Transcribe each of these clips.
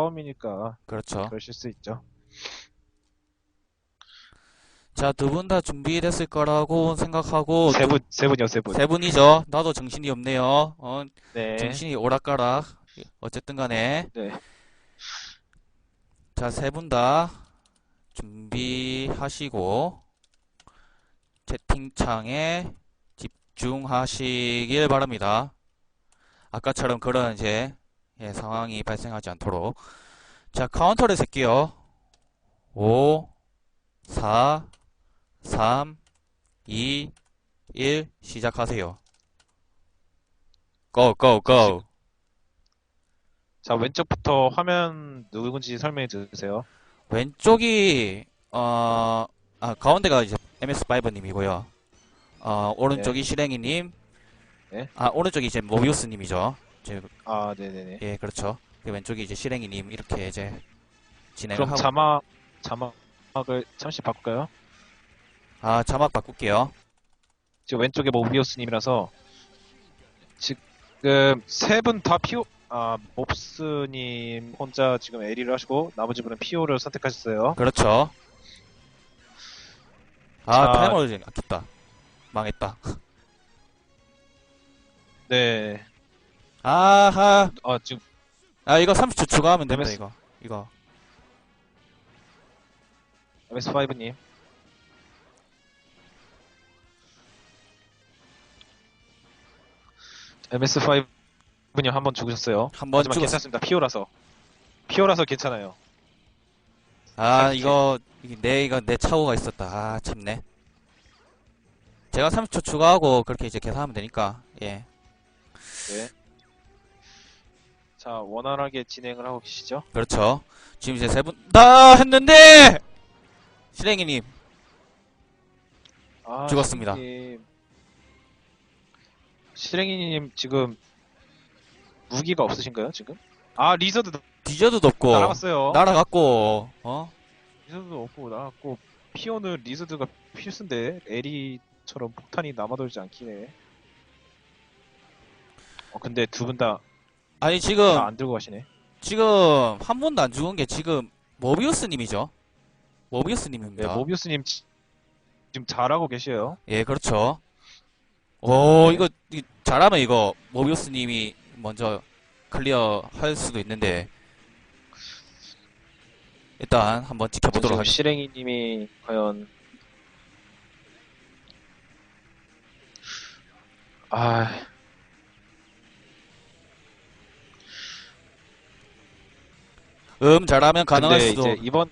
처음이니까 그렇죠. 그러실 수 있죠. 자, 두 분 다 준비됐을 거라고 생각하고 세 분, 세 분이요, 세 분. 세 분이죠. 나도 정신이 없네요. 어, 네. 정신이 오락가락. 어쨌든 간에 네. 자, 세 분 다 준비하시고 채팅창에 집중하시길 바랍니다. 아까처럼 그런 이제 예, 상황이 발생하지 않도록. 자, 카운터를 셀게요. 5, 4, 3, 2, 1 시작하세요. 고, 고, 고. 자, 왼쪽부터 화면 누군지 설명해 주세요. 왼쪽이 어, 아, 가운데가 이제 MS5님이고요. 어, 오른쪽이 실행이님. 네. 아, 오른쪽이 이제 모비우스님이죠. 이제, 아, 네네네. 예, 그렇죠. 그 왼쪽이 이제 실행이님 이렇게 이제 진행을 그럼 하고. 자막, 자막을 잠시 바꿀까요? 아, 자막 바꿀게요. 지금 왼쪽에 모비우스님이라서 지금 세 분 다 피오, 아, 몹스님 혼자 지금 에리를 하시고 나머지 분은 피오를 선택하셨어요. 그렇죠. 아, 자. 타이머를 아꼈다. 망했다. 네. 아하. 아, 지금 아, 이거 30초 추가하면 MS. 이거. 이거. MS5님. MS5님 한 번 죽으셨어요. 한번 하지만 죽었어. 괜찮습니다. 피오라서. 피오라서 괜찮아요. 아, 삼십 이거, 이게 내, 이거 내 차고가 있었다. 아, 참네. 제가 30초 추가하고 그렇게 이제 계산하면 되니까, 예. 네. 자, 원활하게 진행을 하고 계시죠? 그렇죠. 지금 이제 세 분, 다 했는데! 실행이님, 아, 죽었습니다. 실행님. 실행이님 지금 무기가 없으신가요, 지금? 아, 리저드 디저드도 없고, 날아갔어요. 날아갔고, 어? 리저드도 없고 나갔고 피오는 리저드가 필수인데 에리처럼 폭탄이 남아돌지 않긴 해. 어, 근데 두 분다안 아니, 지금, 들고 가시네. 지금, 한 번도 안 죽은 게 지금, 모비우스님이죠? 네, 모비우스님입니다. 모비우스님 지- 지금 잘하고 계셔요. 예, 그렇죠. 오, 네. 이거, 이- 잘하면 이거, 모비우스님이 먼저 클리어 할 수도 있는데, 일단 한번 지켜보도록 지금 하겠습니다. 실행이님이 과연 아 음, 잘하면 가능할 근데 수도, 이제 이번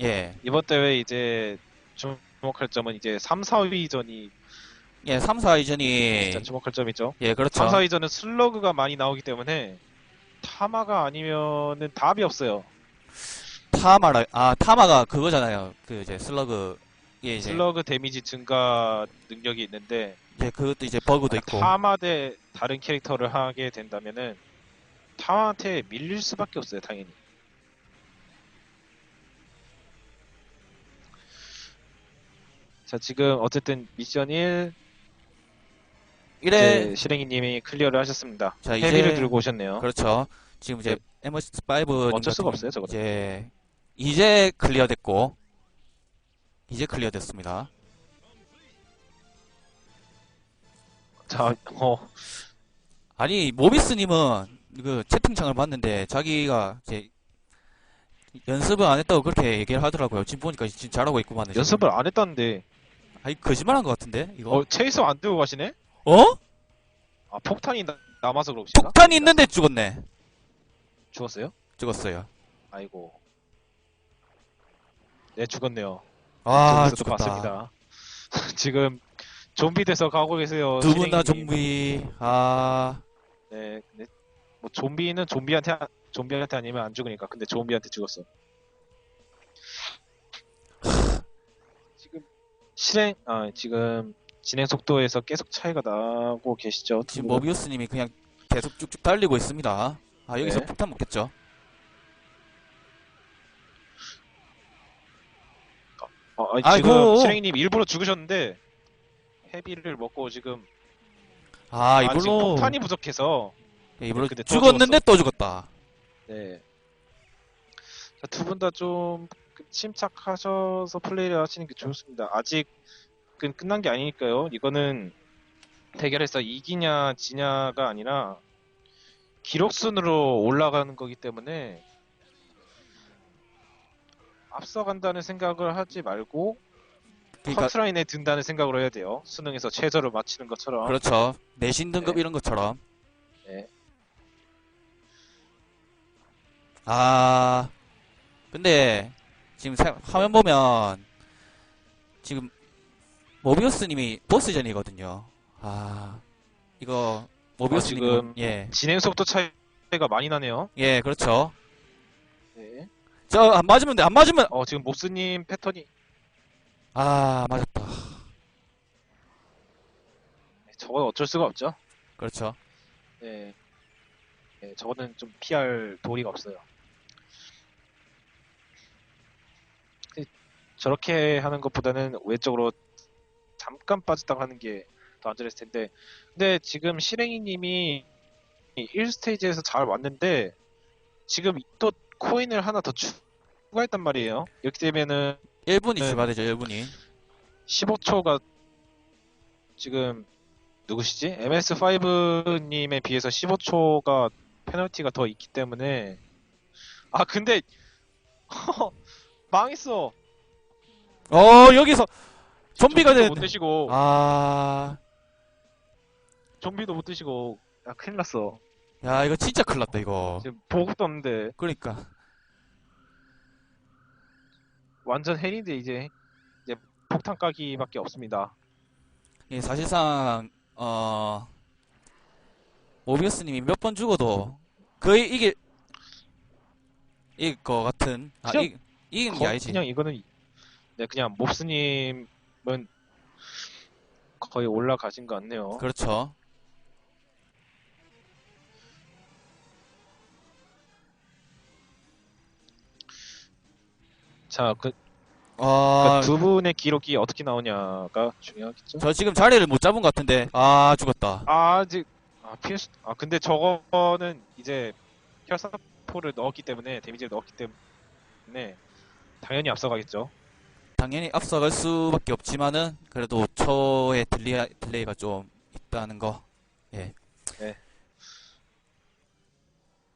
예. 이번 대회 이제 주목할 점은 이제 3, 4위전이 예, 3, 4위전이, 진짜 주목할 점이죠. 예, 그렇죠. 3, 4위전은 슬러그가 많이 나오기 때문에 타마가 아니면은 답이 없어요. 타마라, 아, 타마가 그거잖아요. 그, 이제, 슬러그, 예, 이제, 슬러그 데미지 증가 능력이 있는데 이제 그것도 이제 버그도 있고, 타마 대 다른 캐릭터를 하게 된다면은 타마한테 밀릴 수밖에 없어요, 당연히. 자, 지금 어쨌든 미션 1 이래, 이제 실행이님이 클리어를 하셨습니다. 자, 이제- 헤비를 들고 오셨네요. 그렇죠. 지금 이제, MS5. 어쩔 수가 없어요, 저거는. 이제, 이제 클리어 됐고, 이제 클리어 됐습니다. 자, 어, 아니, 모비스님은 그 채팅창을 봤는데 자기가 이제 연습을 안 했다고 그렇게 얘기를 하더라고요. 지금 보니까 지금 잘하고 있구만. 연습을 안 했다는데 아니, 거짓말한 것 같은데, 이거? 어, 체이서 안 들고 가시네? 어? 아, 폭탄이 나- 남아서 그러신가? 폭탄이 있는데 죽었네. 죽었어요? 죽었어요. 아이고. 네, 죽었네요. 아, 저기서도 죽었다. 봤습니다. 지금 좀비 돼서 가고 계세요. 두 분다 실행님. 좀비. 아, 네, 근데 뭐 좀비는 좀비한테 아- 좀비한테 아니면 안 죽으니까. 근데 좀비한테 죽었어. 실행 아 지금 진행 속도에서 계속 차이가 나고 계시죠? 두 지금 분은? 모비우스님이 그냥 계속 쭉쭉 달리고 있습니다. 아, 여기서 네. 폭탄 먹겠죠? 어, 아니. 지금 실행님 일부러 죽으셨는데 헤비를 먹고 지금 아, 아, 지금 이걸로, 폭탄이 부족해서 예, 이걸로 근데 또 죽었는데 또 죽었다. 네. 두 분 다 좀 침착하셔서 플레이를 하시는 게 좋습니다. 아직은 끝난 게 아니니까요. 이거는 대결에서 이기냐 지냐가 아니라 기록 순으로 올라가는 거기 때문에 앞서간다는 생각을 하지 말고 그러니까 커트라인에 든다는 생각으로 해야 돼요. 수능에서 최저를 맞추는 것처럼. 그렇죠. 내신 등급 네. 이런 것처럼. 네. 아, 근데 지금 사- 화면 보면 지금 모비우스님이 보스전이거든요. 아, 이거 모비우스님 아, 지금 예, 진행 속도 차이가 많이 나네요. 예, 그렇죠. 네. 저안 맞으면 돼, 안 맞으면 어, 지금 몹스님 패턴이 아, 맞았다. 저건 어쩔 수가 없죠. 그렇죠. 네. 네, 저거는 좀 피할 도리가 없어요. 근데 저렇게 하는 것보다는 왼쪽으로 잠깐 빠졌다가 하는 게 더 안전했을 텐데. 근데 지금 실행이님이 1스테이지에서 잘 왔는데 지금 또 코인을 하나 더 추가했단 말이에요. 이렇게 되면은 1분이 네. 추가되죠, 1분이. 15초가 지금 누구시지? MS5님에 비해서 15초가 페널티가 더 있기 때문에 아 근데 망했어. 어, 여기서 좀비가 된못 드시고 아, 좀비도 못 드시고 야 큰일 났어. 야, 이거 진짜 큰일 났다, 이거. 지금 보급도 없는데 그러니까. 완전 헬인데 이제 이제 폭탄 까기밖에 없습니다. 예, 사실상 어 모비우스님이 몇 번 죽어도 거의 이길 이길 것 같은 아 이, 이기는 게 거- 아니지 그냥 이거는 네 그냥 몹스님은 거의 올라가신 것 같네요. 그렇죠 자, 그 아, 두 분의 기록이 어떻게 나오냐가 중요하겠죠. 저 지금 자리를 못 잡은 것 같은데 아 죽었다 아, 아직 아 PS 아 근데 저거는 이제 혈사포를 넣었기 때문에 데미지를 넣었기 때문에 당연히 앞서가겠죠. 당연히 앞서갈 수밖에 없지만은 그래도 초의 딜레이, 딜레이가 좀 있다는 거.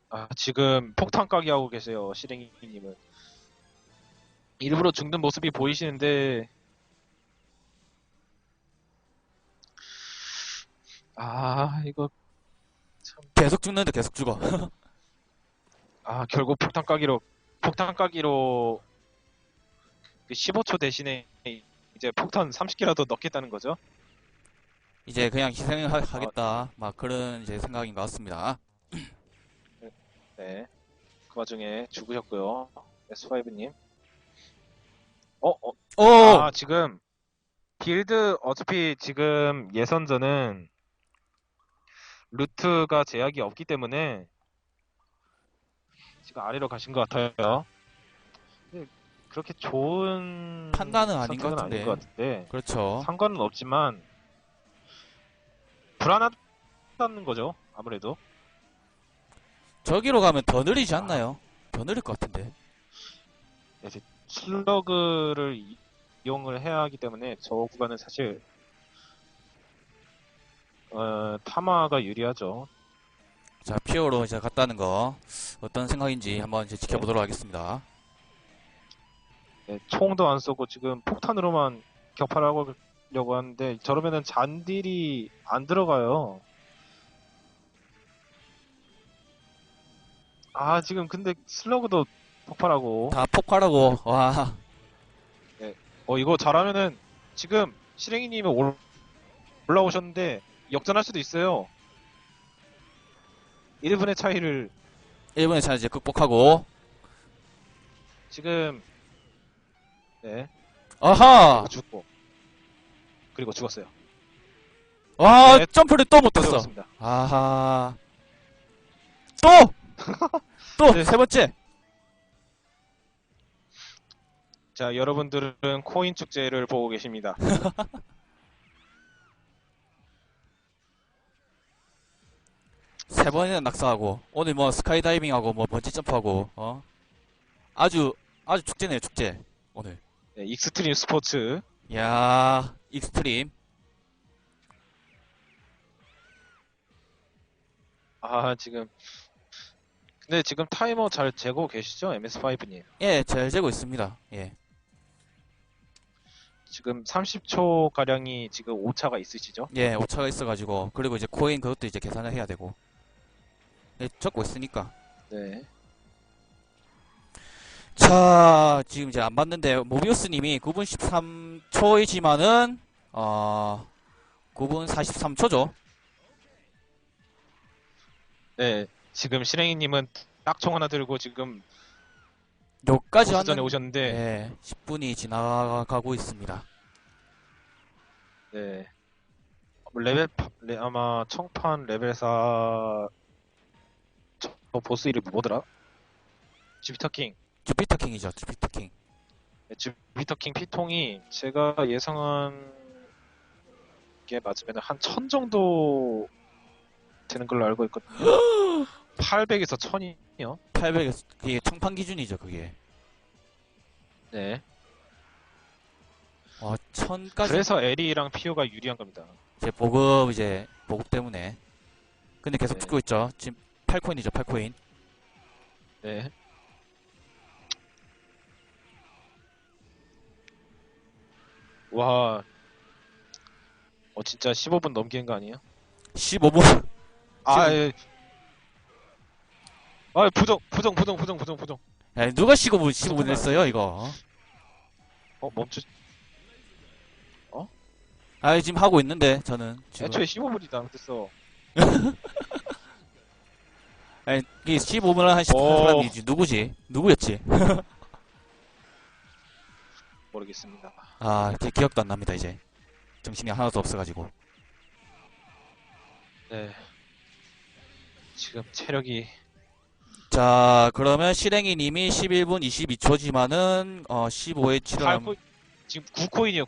아 지금 폭탄 까기 하고 계세요 실행이님은. 일부러 죽는 모습이 보이시는데. 아 이거 계속 죽는데 계속 죽어. 아 결국 폭탄 까기로 폭탄 까기로 그 15초 대신에 이제 폭탄 30개라도 넣겠다는 거죠. 이제 그냥 희생하겠다 막 그런 이제 생각인 것 같습니다 네. 그 와중에 죽으셨고요. S5님. 어, 어, 오 아, 지금, 빌드, 어차피 지금 예선전은 루트가 제약이 없기 때문에 지금 아래로 가신 것 같아요. 그렇게 좋은 판단은 아닌 것 선택은 같은데. 아닌 것 같은데. 그렇죠 상관은 없지만, 불안하다는 거죠. 아무래도. 저기로 가면 더 느리지 않나요? 더 느릴 것 같은데. 슬러그를 이- 이용을 해야 하기 때문에 저 구간은 사실 어, 타마가 유리하죠. 자, 피어로 이제 갔다는 거 어떤 생각인지 한번 이제 지켜보도록 하겠습니다. 네, 총도 안 쏘고 지금 폭탄으로만 격파를 하려고 하는데 저러면은 잔딜이 안 들어가요. 아 지금 근데 슬러그도 폭발하고. 다 폭발하고 와, 어 이거 잘하면은 지금 실행이님이 올- 올라오셨는데 역전할 수도 있어요. 1분의 차이를. 1분의 차이 이제 극복하고. 지금 네 아하! 죽고 그리고 죽었어요. 와, 네. 점프를 또 못했어. 죽었습니다. 아하. 또! 또, 네. 세 번째. 자 여러분들은 코인 축제를 보고 계십니다. 세 번이나 낙사하고, 오늘 뭐 스카이다이빙하고, 뭐 번지 점프하고, 어? 아주, 아주 축제네요, 축제. 오늘. 네, 익스트림 스포츠. 야 익스트림. 아, 지금. 근데 지금 타이머 잘 재고 계시죠? MS5님. 예, 잘 재고 있습니다. 예. 지금 30초 가량이 지금 오차가 있으시죠? 예, 오차가 있어가지고. 그리고 이제 코인 그것도 이제 계산을 해야 되고. 예, 적고 있으니까. 네. 자, 지금 이제 안 봤는데, 모비우스님이 9분 13초이지만은, 어, 9분 43초죠. 네. 지금 실행이님은 딱 총 하나 들고 지금 여기까지 보스 전에 왔는, 오셨는데, 예, 10분이 지나가고 있습니다. 네. 레벨, 파- 레- 아마 청판 레벨 4, 저 보스 이름이 뭐더라? 주피터 킹. 주피터 킹이죠, 주피터 킹. 네, 주피터 킹 피통이 제가 예상한 게 맞으면 한1000 정도 되는 걸로 알고 있거든요. 800에서 1000이요. 800에서, 그게 청판 기준이죠, 그게. 네. 어, 1000까지. 그래서 에리랑 피오가 유리한 겁니다. 이제 보급, 이제, 보급 때문에. 근데 계속 네. 죽고 있죠. 지금 8코인이죠, 8코인. 네. 와. 어, 진짜 15분 넘기는 거 아니에요? 15분. 아, 예. 아, 부정, 부정, 부정, 부정, 부정, 부정. 야, 누가 15분, 15분 잠깐만. 했어요, 이거? 어, 멈추. 아, 지금 하고 있는데, 저는. 지금. 애초에 15분이 잘못했어. 아니, 이게 15분을 한 10분 어. 사람이지. 누구지? 누구였지? 모르겠습니다. 아, 제 기억도 안 납니다, 이제. 정신이 하나도 없어가지고. 네. 지금 체력이 자, 그러면 실행이 님이 11분 22초지만은, 어, 15회 7월. 8코인, 지금 9코인이요,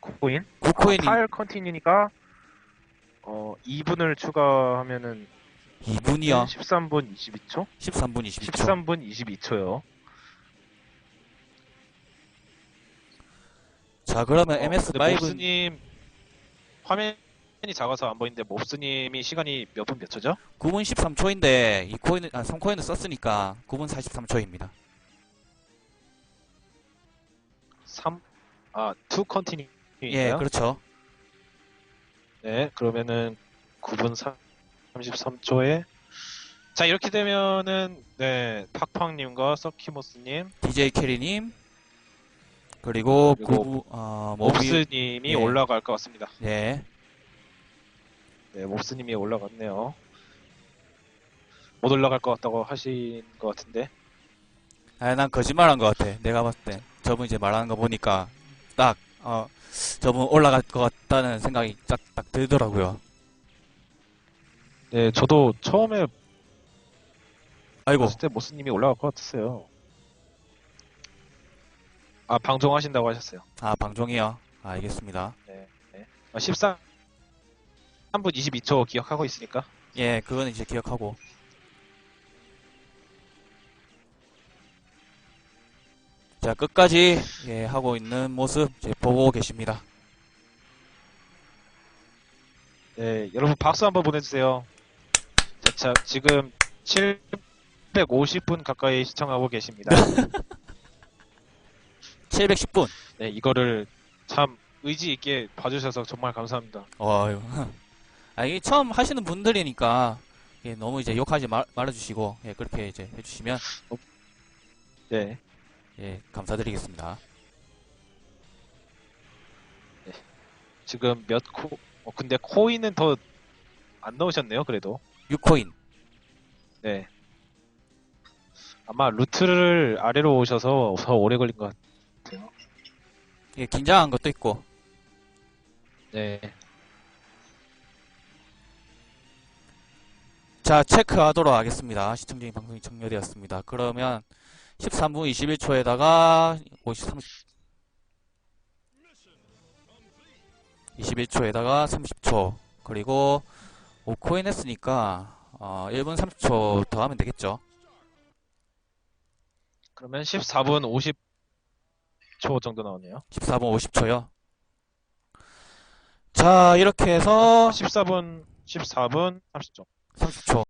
9코인? 9코인이 8 컨티뉴니까, 어, 2분을 추가하면은, 2분이요. 13분 22초? 13분 22초. 13분 22초요. 자, 그러면 어, MS5는 몹스님, 화면이 작아서 안 보이는데, 몹스님이 시간이 몇 분 몇 초죠? 9분 13초인데, 이 코인을, 아, 3코인을 썼으니까 9분 43초입니다. 3, 아, 2 컨티뉴. 예, 그렇죠. 네, 그러면은 9분 33초에 자 이렇게 되면은 네 팍팡님과 서키모스님, DJ 캐리님, 그리고, 그리고 9, 어, 몹스님이 예. 올라갈 것 같습니다. 예. 네, 몹스님이 올라갔네요. 못 올라갈 것 같다고 하신 것 같은데 아, 난 거짓말 한 것 같아. 내가 봤을 때. 저분 이제 말하는 거 보니까, 딱, 어, 저분 올라갈 것 같다는 생각이 딱, 딱 들더라고요. 네 저도 처음에 아이고, 봤을 때 몹스님이 올라갈 것 같았어요. 아 방송하신다고 하셨어요. 아, 방종이요. 아, 알겠습니다. 아, 13 3분 22초 기억하고 있으니까 예, 그거는 이제 기억하고. 자, 끝까지, 예, 하고 있는 모습, 이제 보고 계십니다. 네, 여러분 박수 한번 보내주세요. 자, 자, 지금 750분 가까이 시청하고 계십니다. 710분. 네, 이거를 참 의지 있게 봐주셔서 정말 감사합니다. 어휴. 아, 이게 처음 하시는 분들이니까, 예, 너무 이제 욕하지 말, 말아주시고, 예, 그렇게 이제 해주시면, 네, 예, 감사드리겠습니다. 지금 몇 코, 어, 근데 코인은 더 안 넣으셨네요, 그래도. 6코인. 네. 아마 루트를 아래로 오셔서 더 오래 걸린 것 같아요. 예, 긴장한 것도 있고, 네. 자, 체크하도록 하겠습니다. 시청 중인 방송이 종료되었습니다. 그러면 13분 21초에다가 53 21초에다가 30초 그리고 5코인 했으니까 어, 1분 30초 더 하면 되겠죠. 그러면 14분 50초 정도 나오네요. 14분 50초요. 자, 이렇게 해서 14분 14분 30초. 30초.